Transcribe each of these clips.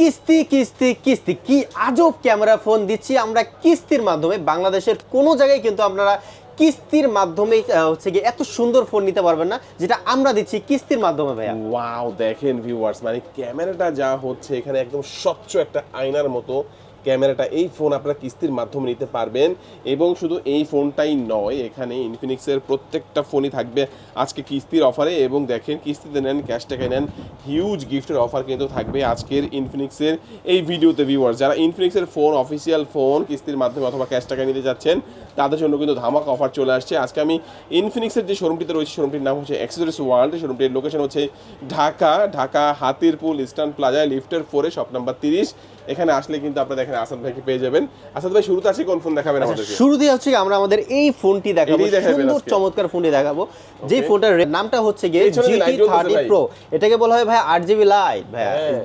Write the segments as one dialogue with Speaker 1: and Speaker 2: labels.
Speaker 1: কিস্তি কিস্তি কিস্তি। কি আজব ক্যামেরা ফোন দিচ্ছি। আমরা কিস্তির মাধ্যমে বাংলাদেশের কোনো জায়গায় কিন্তু আপনারা কিস্তির মাধ্যমে হচ্ছে গিয়ে এত সুন্দর ফোন নিতে পারবেন না, যেটা আমরা দিচ্ছি কিস্তির মাধ্যমে ভাইয়া।
Speaker 2: ওয়াও, দেখেন ভিউয়ার্স মানে ক্যামেরাটা যা হচ্ছে, এখানে একদম স্বচ্ছ একটা আয়নার মতো। ক্যামেরাটা এই ফোন আপনারা কিস্তির মাধ্যমে নিতে পারবেন এবং শুধু এই ফোনটাই নয়, এখানে ইনফিনিক্সের প্রত্যেকটা ফোনই থাকবে আজকে কিস্তির অফারে এবং দেখেন কিস্তিতে নেন, ক্যাশ টাকায় নেন হিউজ গিফটের অফার কিন্তু থাকবে আজকের ইনফিনিক্সের এই ভিডিওতে ভিউয়ার্স যারা ইনফিনিক্সের ফোন অফিসিয়াল ফোন কিস্তির মাধ্যমে অথবা ক্যাশ টাকা নিতে যাচ্ছেন তাদের জন্য কিন্তু ধামাক অফার চলে আসছে। আজকে আমি ইনফিনিক্সের যে শোরুমটিতে রয়েছে শোরুমটির নাম হচ্ছে এক্সেসরিজ ওয়ার্ল্ড শোরুমটির লোকেশন হচ্ছে ঢাকা ঢাকা হাতিরপুল ইস্টার্ন প্লাজায় লিফটের ফোরে শপ নাম্বার তিরিশ। এখানে আসলে কিন্তু আপনারা দেখেন আসাদ ভাইকে পেয়ে যাবেন। আসাদ ভাই শুরুতে আছে কোন ফোন দেখাবেন আমাদেরকে?
Speaker 1: শুরুতে হচ্ছে আমরা আমাদের এই ফোনটি দেখাবো। সুন্দর চমৎকার ফোনটি দেখাবো। যে ফোনটার নামটা হচ্ছে গিয়ে
Speaker 2: যে
Speaker 1: জিটি
Speaker 2: জ্বলতেছে
Speaker 1: থার্টি
Speaker 2: ভাই।
Speaker 1: প্রো এটাকে বলা হয় ভাই আট জিবি লাইট ভাই।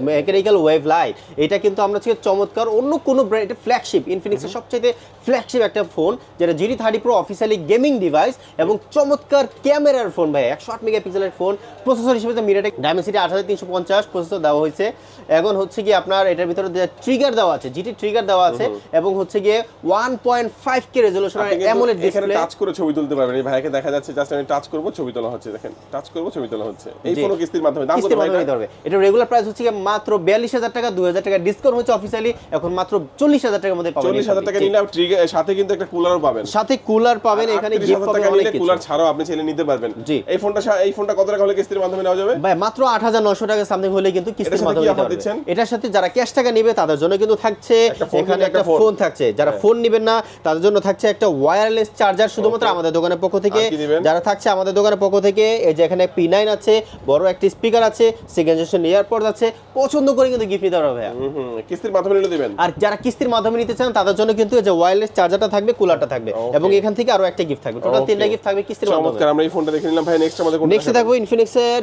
Speaker 1: মেকানিক্যাল ওয়েভ লাইট এটা কিন্তু আমরা হচ্ছে চমৎকার অন্য কোনো ব্র্যান্ড এটা ফ্ল্যাগশিপ ইনফিনিক্সের সবচেয়ে ফ্ল্যাগশিপ একটা ফোন যেটা GT thirty pro officially gaming device এবং চমৎকার ক্যামেরার ফোন ভাই একশো আট মেগাপিক্সেলের ফোন প্রসেসর হিসেবে মিরাটেক ডায়মেন্সিটি আট হাজার তিনশো পঞ্চাশ প্রসেসর দেওয়া হয়েছে। এখন হচ্ছে কি আপনার এটার ভিতরে ট্রিগার দেওয়া আছে জিটি ট্রিগার দেওয়া আছে এবং হচ্ছে গিয়ে ওয়ান পয়েন্ট ফাইভ কে রেজলিউশনের অ্যামোলেড
Speaker 2: এখানে
Speaker 1: ডিসপ্লে
Speaker 2: টাচ করে ছবি তুলতে পারবেন। এই ভাইকে দেখা যাচ্ছে জাস্ট আমি টাচ করব ছবি তোলা হচ্ছে দেখেন। টাচ করব ছবি তোলা হচ্ছে। এই
Speaker 1: জি।
Speaker 2: ফোনও কিস্তির মাধ্যমে দাম কত ভাই
Speaker 1: এটা? রেগুলার প্রাইস হচ্ছে মাত্র বিয়াল্লিশ হাজার টাকা দুই হাজার টাকা ডিসকাউন্ট হচ্ছে অফিসিয়ালি এখন মাত্র চল্লিশ হাজার টাকার মধ্যে পাবেন
Speaker 2: চল্লিশ হাজার টাকা নিলে ট্রিগার সাথে কিন্তু একটা কুলারও পাবেন।
Speaker 1: সাথে কুলার পাবেন এখানে গিফট পাবেন অনেক কিছু।
Speaker 2: কুলার ছাড়াও আপনি চাইলে নিতে পারবেন।
Speaker 1: জি।
Speaker 2: এই ফোনটা এই ফোনটা কত টাকা হলে কিস্তির মাধ্যমে নেওয়া যাবে?
Speaker 1: ভাই মাত্র আট হাজার নশো টাকা সামথিং হলে কিন্তু কিস্তির মাধ্যমে
Speaker 2: দিচ্ছেন?
Speaker 1: এটার সাথে যারা ক্যাশ টাকা নিবে তাদের জন্য কিন্তু থাকছে এখানে একটা ফোন থাকছে। যারা
Speaker 2: হ্যাঁ।
Speaker 1: ফোন নিবেন না তাদের জন্য থাকছে একটা ওয়্যারলেস চার্জার শুধুমাত্র আমাদের দোকানের পক্ষ থেকে? যারা থাকছে আমাদের দোকানের পক্ষ থেকে এই যে এখানে পি নাইন আছে বড় একটি স্পিকার আছে সেকেন্ড জেনারেশন আছে পছন্দ করে কিন্তু গিফট নিতে পারবে
Speaker 2: কিস্তির মাধ্যমে নিলে দিবেন?
Speaker 1: আর যারা কিস্তির মাধ্যমে নিতে চান তাদের জন্য কিন্তু এই যে ওয়্যারলেস চার্জারটা থাকবে কুলারটা থাকবে। এবং এখান থেকে আরও একটা গিফট থাকবে। টোটাল তিনটা গিফট থাকবে কিস্তির মাধ্যমে।
Speaker 2: আমরা এই ফোনটা দেখে নিলাম। ভাই নেক্সট আমাদের
Speaker 1: নেক্সটে? থাকব? ইনফিনিক্সের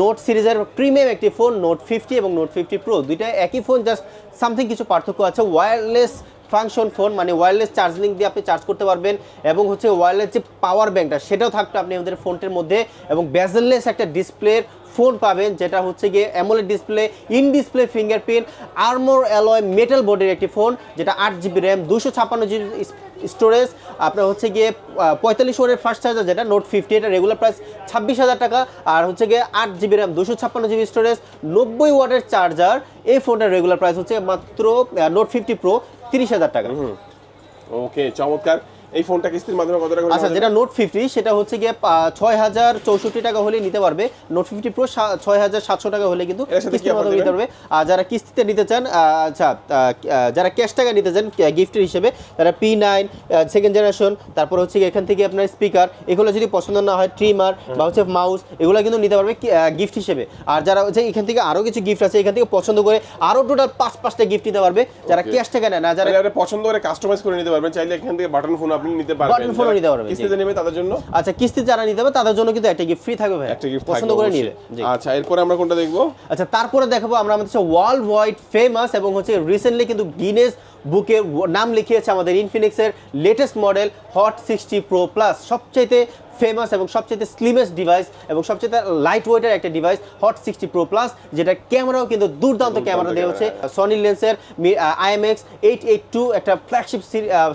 Speaker 1: নোট সিরিজের প্রিমিয়াম একটি ফোন নোট ফিফটি এবং নোট ফিফটি প্রো দুইটা একই ফোন জাস্ট সামথিং কিছু পার্থক্য আছে। ওয়্যারলেস ফাংশন ফোন মানে ওয়্যারলেস চার্জিং দিয়ে আপনি চার্জ করতে পারবেন এবং হচ্ছে ওয়্যারলেস যে পাওয়ার ব্যাঙ্কটা সেটাও থাকবে আপনি আমাদের ফোনটির মধ্যে এবং ব্যাজেললেস একটা ডিসপ্লের ফোন পাবেন, যেটা হচ্ছে গিয়ে AMOLED display in display fingerprint armour alloy metal বডির একটি ফোন যেটা আট জিবি র্যাম দুশো ছাপ্পান্ন জিবি স্টোরেজ আপনার হচ্ছে গিয়ে পঁয়তাল্লিশ ওয়ারের ফার্স্ট চার্জার যেটা নোট ফিফটি এটা রেগুলার প্রাইস ছাব্বিশ হাজার টাকা, আর হচ্ছে গিয়ে আট জিবি র্যাম দুশো ছাপ্পান্ন জিবি স্টোরেজ নব্বই ওয়াটের চার্জার এই ফোনটার রেগুলার প্রাইস হচ্ছে মাত্র নোট ফিফটি প্রো তিরিশ হাজার টাকা।
Speaker 2: ওকে চমৎকার। এই ফোনটা কিস্তির মাধ্যমে কত টাকা
Speaker 1: আচ্ছা যেটা নোট ফিফটি সেটা হচ্ছে গিয়ে ছয় হাজার চৌষট্টি টাকা হলে নিতে পারবে। নোট ফিফটি প্রো ছয় হাজার সাতশো টাকা হলে কিন্তু কিস্তির মাধ্যমে নিতে পারবে। আর যারা কিস্তিতে নিতে চান আচ্ছা যারা ক্যাশ টাকা নিতে চান গিফটের হিসেবে তারা পি নাইন সেকেন্ড জেনারেশন তারপর হচ্ছে এখান থেকে আপনার স্পিকার এগুলো যদি পছন্দ না হয় ট্রিমার বা হচ্ছে মাউস এগুলো কিন্তু নিতে পারবে গিফট হিসেবে। আর যারা হচ্ছে এখান থেকে আরও কিছু গিফট আছে এখান থেকে পছন্দ করে আরও টোটাল পাঁচ পাঁচটা গিফট নিতে পারবে। যারা ক্যাশ টাকা নেয় না যারা
Speaker 2: পছন্দ করে কাস্টমাইজ করে নিতে পারবেন চাইলে এখান থেকে বাটন ফোন আপনি নিতে পারবেন
Speaker 1: বাটন phone নিতে পারবেন,
Speaker 2: কিস্তিতে নেবে তাদের জন্য?
Speaker 1: আচ্ছা কিস্তি যারা নিতে হবে তাদের জন্য কিন্তু একটা গিফট ফ্রি থাকবে ভাই
Speaker 2: একটা গিফট
Speaker 1: পছন্দ করে নিলে।
Speaker 2: আচ্ছা এরপরে আমরা কোনটা দেখব?
Speaker 1: আচ্ছা তারপরে দেখাবো আমরা আমাদের ওয়ার্ল্ড ওয়াইড ফেমাস এবং হচ্ছে রিসেন্টলি কিন্তু গিনেস বুকে নাম লিখিয়েছে আমাদের ইনফিনিক্সের latest model hot sixty pro plus সবচাইতে ফেমাস এবং সবচেয়ে স্লিমেস্ট ডিভাইস এবং সবচেয়ে লাইট ওয়েটের একটা device hot sixty pro plus যেটা ক্যামেরাও কিন্তু দুর্দান্ত ক্যামেরা দেওয়া হচ্ছে। সনি লেন্সের আইএমএক্স এইট এইট টু একটা ফ্ল্যাগশিপ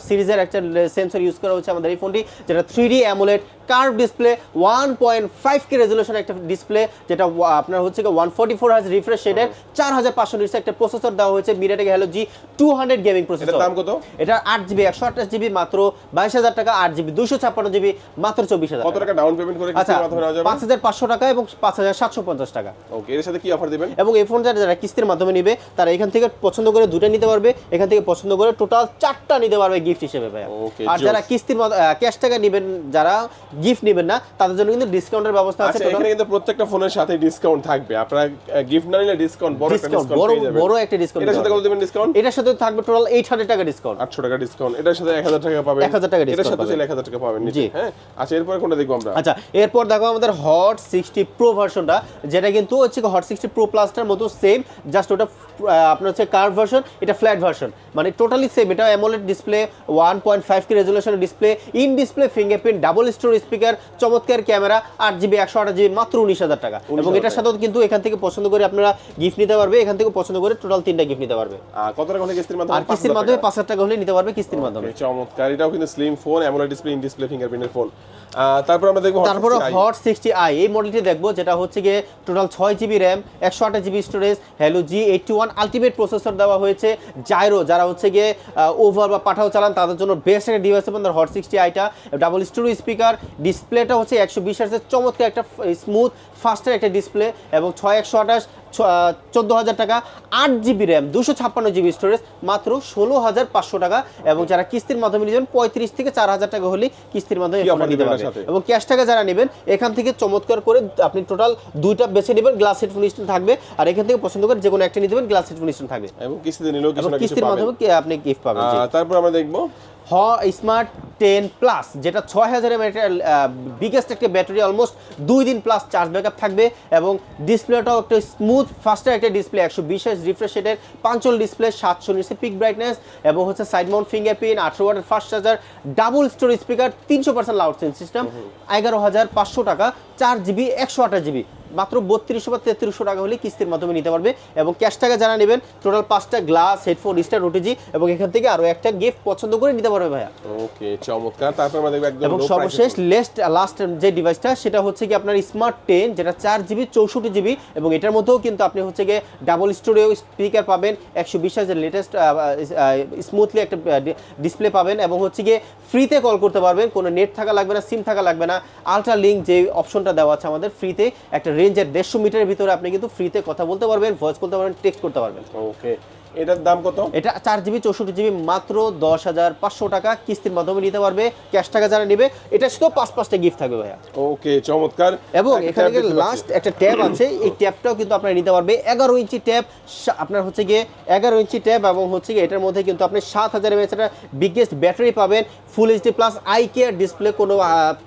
Speaker 1: সিরিজের একটা সেন্সর ইউজ করা হচ্ছে আমাদের এই ফোনটি যেটা three D AMOLED curve display one point five K resolution একটা ডিসপ্লে যেটা আপনার হচ্ছে ওয়ান ফোর্টি ফোর হাজ রিফ্রেশ রেটের চার হাজার পাঁচশো একটা প্রসেসর দেওয়া হয়েছে। MediaTek Helio G two hundred gaming processor
Speaker 2: এটার দাম কত?
Speaker 1: এটা আট জিবি একশো আঠাশ জিবি মাত্র বাইশ হাজার টাকা আট জিবি দুশো ছাপ্পান্ন জিবি মাত্র চব্বিশ হাজার
Speaker 2: কত টাকা। ডাউন পেমেন্ট করে
Speaker 1: আচ্ছা
Speaker 2: যাবে?
Speaker 1: পাঁচ হাজার পাঁচশো টাকা এবং পাঁচ হাজার সাতশো পঞ্চাশ টাকা।
Speaker 2: ওকে এর সাথে কি অফার দিবেন?
Speaker 1: এবং এই ফোন যারা যারা কিস্তির মাধ্যমে নিবে তারা এখান থেকে পছন্দ করে দুটো নিতে পারবে। এখান থেকে পছন্দ করে টোটাল চারটা নিতে পারবে গিফট হিসেবে ভাই আর যারা কিস্তির ক্যাশ টাকা নেবেন যারা গিফট নেবেন না তাদের জন্য কিন্তু ডিসকাউন্টের ব্যবস্থা আছে।
Speaker 2: আচ্ছা এখানে কিন্তু প্রত্যেকটা ফোনের সাথে ডিসকাউন্ট থাকবে। আপনারা গিফট না নিলে ডিসকাউন্ট বড় একটা
Speaker 1: ডিসকাউন্ট বড় একটা ডিসকাউন্ট
Speaker 2: এটার সাথে কত দিবেন ডিসকাউন্ট
Speaker 1: এটার সাথে থাকবে টোটাল এইট হান্ড্রেড টাকা ডিসকাউন্ট
Speaker 2: 800 টাকা ডিসকাউন্ট এটার সাথে 1000 টাকা পাবেন।
Speaker 1: 1000 টাকা
Speaker 2: এটার
Speaker 1: discount
Speaker 2: সাথে চাইলে 1000 টাকা পাবেন
Speaker 1: জি।
Speaker 2: হ্যাঁ? আচ্ছা এরপর কোনটা দেখব আমরা?
Speaker 1: আচ্ছা এরপর দেখো আমাদের হট সিক্সটি প্রো ভার্সনটা যেটা কিন্তু হচ্ছে হট সিক্সটি প্রো প্লাসটার মতো সেম জাস্ট ওটা আপনার হচ্ছে কার্ভ ভার্সন এটা ফ্ল্যাট ভার্সন মানে টোটালি সেম এটা AMOLED display one point five K রেজলিউশনের display in display fingerprint double stereo speaker চমৎকার ক্যামেরা আট জিবি একশো আট জিবি মাত্র উনিশ হাজার টাকা। এবং এটার সাথেও কিন্তু এখান থেকে পছন্দ করে আপনারা গিফট নিতে পারবে এখান থেকে পছন্দ করে টোটাল তিনটা গিফট নিতে পারবে।
Speaker 2: কত টাকা হলে কিস্তির মাধ্যমে?
Speaker 1: আর কিস্তির মাধ্যমে পাঁচ হাজার টাকা হলে নিতে পারবে কিস্তির মাধ্যমে।
Speaker 2: চমৎকার। এটাও কিন্তু slim phone AMOLED display in display ফিঙ্গারপ্রিন্টের phone তারপর আমরা দেখব
Speaker 1: তারপরে হট সিক্সটি আই এই মডেলটি দেখব যেটা হচ্ছে গিয়ে টোটাল ছয় জিবি র্যাম একশো আঠাশ GB storage Helio G eighty one ultimate processor দেওয়া হয়েছে জাইরো যারা হচ্ছে গিয়ে ওভার বা পাঠাও চালান তাদের জন্য বেস্ট একটা ডিভাইস এবং হট সিক্সটি আইটা ডাবল স্টোরি স্পিকার ডিসপ্লেটা হচ্ছে একশো বিশ চমৎকার একটা স্মুথ ফাস্টের একটা ডিসপ্লে এবং ছয় একশো আঠাশ চোদ্দ হাজার টাকা আট জিবি র্যাম দুশো ছাপ্পান্ন জিবি স্টোরেজ মাত্র ষোলো হাজার পাঁচশো টাকা। এবং যারা কিস্তির মাধ্যমে নেবেন পঁয়ত্রিশ থেকে চার হাজার টাকা হলে কিস্তির মাধ্যমে নিতে পারবেন। এবং ক্যাশ টাকা যারা নেবেন এখান থেকে চমৎকার করে আপনি টোটাল দুইটা বেছে নেবেন গ্লাস হেডফোন স্ট্যান্ড থাকবে। আর এখান থেকে পছন্দ করে যে কোনো একটা নিতে দেবেন গ্লাস হেডফোন স্ট্যান্ড থাকবে।
Speaker 2: এবং কিস্তিতে নিলেও
Speaker 1: কিস্তির মাধ্যমে আপনি গিফট পাবেন
Speaker 2: তারপর আমরা দেখব
Speaker 1: হ স্মার্ট টেন প্লাস যেটা ছয় হাজারের বিগেস্ট একটা ব্যাটারি অলমোস্ট দুই দিন প্লাস চার্জ ব্যাকআপ থাকবে এবং ডিসপ্লেটাও একটা স্মুথ ফাস্টার একটা ডিসপ্লে একশো বিশ রিফ্রেশ রেটের পাঞ্চল ডিসপ্লে সাতশো নিচে পিক ব্রাইটনেস এবং হচ্ছে সাইড মাউন্ট ফিঙ্গারপ্রিন্ট আঠারো ওয়াটের fast charger double storage speaker তিনশো পার্সেন্ট লাউড সিস্টেম এগারো হাজার পাঁচশো টাকা চার জিবি একশো আঠাশ জিবি মাত্র বত্রিশশো বা তেত্রিশশো টাকা হলে কিস্তির মাধ্যমে নিতে পারবে এবং ক্যাশ টাকা যারা নেবেন টোটাল পাঁচটা গ্লাস হেডফোন স্টার ওটিজি এবং এখান থেকে আরও একটা গিফট পছন্দ করে নিতে পারবে ভাইয়া।
Speaker 2: ওকে চমৎকার। তারপর আমরা দেখব একদম
Speaker 1: এবং সর্বশেষ লেস্ট লাস্ট যে ডিভাইসটা সেটা হচ্ছে কি আপনার স্মার্ট টেন যেটা চার জিবি চৌষট্টি জিবি এবং এটার মধ্যেও কিন্তু আপনি হচ্ছে গিয়ে ডাবল স্টোরিও স্পিকার পাবেন একশো বিশ হাজার লেটেস্ট স্মুথলি একটা ডিসপ্লে পাবেন এবং হচ্ছে গিয়ে ফ্রিতে কল করতে পারবেন। কোনো নেট থাকা লাগবে না সিম থাকা লাগবে না। আলট্রা লিঙ্ক যে অপশনটা দেওয়া আছে আমাদের ফ্রিতে একটা রেঞ্জের দেড়শো মিটারের ভিতরে আপনি কিন্তু ফ্রিতে কথা বলতে পারবেন ভয়েস করতে পারবেন টেক্সট করতে পারবেন।
Speaker 2: ওকে এটার দাম কত?
Speaker 1: এটা চার জিবি চৌষট্টি জিবি মাত্র দশ হাজার পাঁচশো টাকা কিস্তির মাধ্যমে নিতে পারবে। ক্যাশ টাকা যারা নেবে এটা শুধু পাঁচ পাঁচটা গিফট থাকবে ভাইয়া।
Speaker 2: ওকে চমৎকার।
Speaker 1: এবং এখানে লাস্ট একটা ট্যাব আছে এই ট্যাবটাও কিন্তু আপনারা নিতে পারবে। এগারো ইঞ্চি ট্যাব আপনার হচ্ছে গিয়ে এগারো ইঞ্চি ট্যাব এবং হচ্ছে গিয়ে এটার মধ্যে কিন্তু আপনি সাত হাজার এমএচ একটা বিগেস্ট ব্যাটারি পাবেন full HD plus eye care display কোনো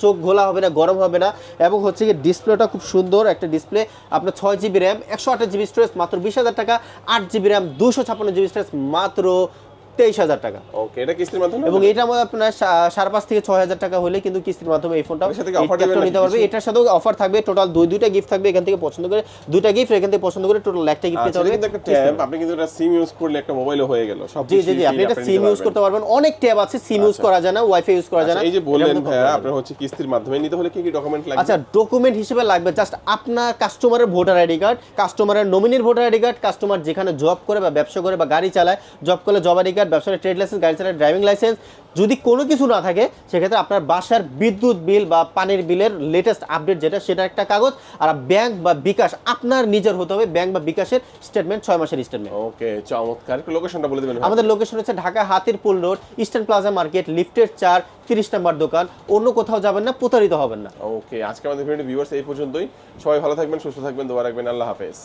Speaker 1: চোখ ঘোলা হবে না গরম হবে না। এবং হচ্ছে গিয়ে ডিসপ্লেটা খুব সুন্দর একটা ডিসপ্লে আপনার ছয় জিবি র্যাম একশো আঠাশ জিবি স্টোরেজ মাত্র বিশ হাজার টাকা আট জিবি র্যাম দুশো ছাপ্পান্ন জিবি স্টোরেজ মাত্র তেইশ হাজার টাকা।
Speaker 2: ওকে এটা কিস্তির মাধ্যমে?
Speaker 1: এবং এটা আমাদের আপনার সাড়ে পাঁচ থেকে ছয় হাজার টাকা হলে কিন্তু কিস্তির মাধ্যমে এই ফোনটা নিতে পারবে এটার সাথেও অফার থাকবে। টোটাল দুই দুইটা গিফট থাকবে এখান থেকে পছন্দ করে। দুইটা গিফট এখান থেকে পছন্দ করে টোটাল একটা গিফট
Speaker 2: আচ্ছা
Speaker 1: নিতে পারবে
Speaker 2: কিন্তু আপনি কিন্তু এটা সিম ইউজ করলে একটা মোবাইলও হয়ে গেল। সব
Speaker 1: জি জি জি আপনি এটা সিম ইউজ করতে পারবেন। অনেক ট্যাব আছে সিম ইউজ
Speaker 2: আচ্ছা।
Speaker 1: করা যায় না ওয়াইফাই ইউজ করা যায় না।
Speaker 2: এই যে বললেন ভাইয়া আপনার হচ্ছে কিস্তির মাধ্যমে নিতে হলে কি কি ডকুমেন্ট লাগবে?
Speaker 1: আচ্ছা ডকুমেন্ট হিসেবে লাগবে জাস্ট আপনার কাস্টমারের ভোটার আইডি কার্ড কাস্টমারের নমিনির ভোটার আইডি কার্ড কাস্টমার যেখানে জব করে বা ব্যবসা করে বা গাড়ি চালায় জব করলে জব আইডি কার্ড ব্যবসায় ট্রেড লাইসেন্স গাড়ি চালায় ড্রাইভিং লাইসেন্স যদি কোনো কিছু না থাকে সেক্ষেত্রে আপনার বাসার বিদ্যুৎ বিল বা পানির বিলের লেটেস্ট আপডেট যেটা সেটা একটা কাগজ। আর ব্যাংক বা বিকাশ আপনার নিজের হতে হবে। ব্যাংক বা বিকাশের স্টেটমেন্ট ছয় মাসের স্টেটমেন্ট
Speaker 2: ওকে চমৎকার। লোকেশনটা বলে দেবেন
Speaker 1: আমাদের লোকেশন হচ্ছে Dhaka Hatirpul road eastern plaza market লিফটের চার তিরিশ নম্বর দোকান। অন্য কোথাও যাবেন না প্রতারিত হবেন না।
Speaker 2: ওকে আজকে আমাদের ভিডিও ভিউয়ার্স এই পর্যন্তই। সবাই ভালো থাকবেন সুস্থ থাকবেন দোয়া রাখবেন। আল্লাহ হাফেজ।